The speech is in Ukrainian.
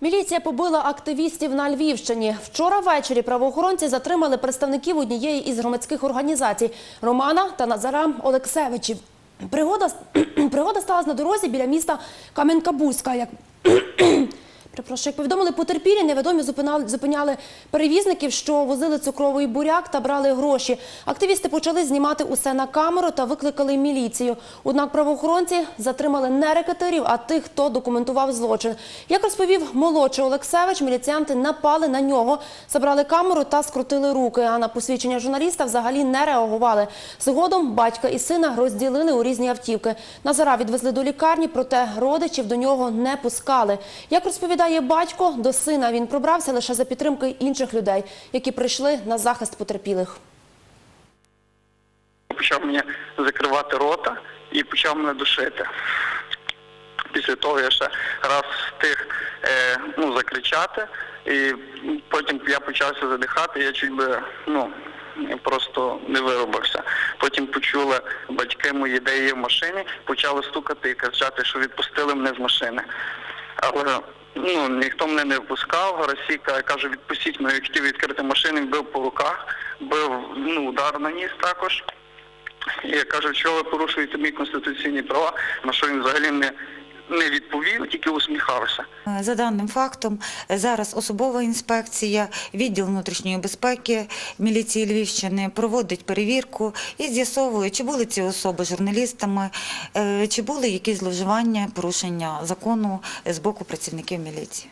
Міліція побила активістів на Львівщині. Вчора ввечері правоохоронці затримали представників однієї із громадських організацій Романа та Назара Олексевичів. Пригода, пригода сталася на дорозі біля міста Кам'янка-Бузька. Як Перепрошую, як повідомили потерпілі, невідомі зупиняли перевізників, що возили цукровий буряк та брали гроші. Активісти почали знімати усе на камеру та викликали міліцію. Однак правоохоронці затримали не рекетирів, а тих, хто документував злочин. Як розповів молодший Олексевич, міліціянти напали на нього, забрали камеру та скрутили руки. А на посвідчення журналіста взагалі не реагували. Згодом батька і сина розділили у різні автівки. Назара відвезли до лікарні, проте родичів до нього не пускали. Як розповідає батько, до сина він пробрався лише за підтримки інших людей, які прийшли на захист потерпілих. почав мені закривати рота і почав мене душити. Після того я ще раз встиг е, ну, закричати, і потім я почався задихати, я чуть би ну, просто не виробився. Потім почули батьки мої, де є в машині, почали стукати і кричати, що відпустили мене з машини. Але ну, ніхто мене не впускав, Гарасіка каже, відпустіть мене, хотів відкрити машину, бив по руках, бив ну, удар наніс також. І Я кажу, що ви порушуєте мої конституційні права, на що він взагалі не, не відповів, тільки усміхався. За даним фактом, зараз особова інспекція, відділ внутрішньої безпеки міліції Львівщини проводить перевірку і з'ясовує, чи були ці особи журналістами, е, чи були якісь зловживання, порушення закону з боку працівників міліції.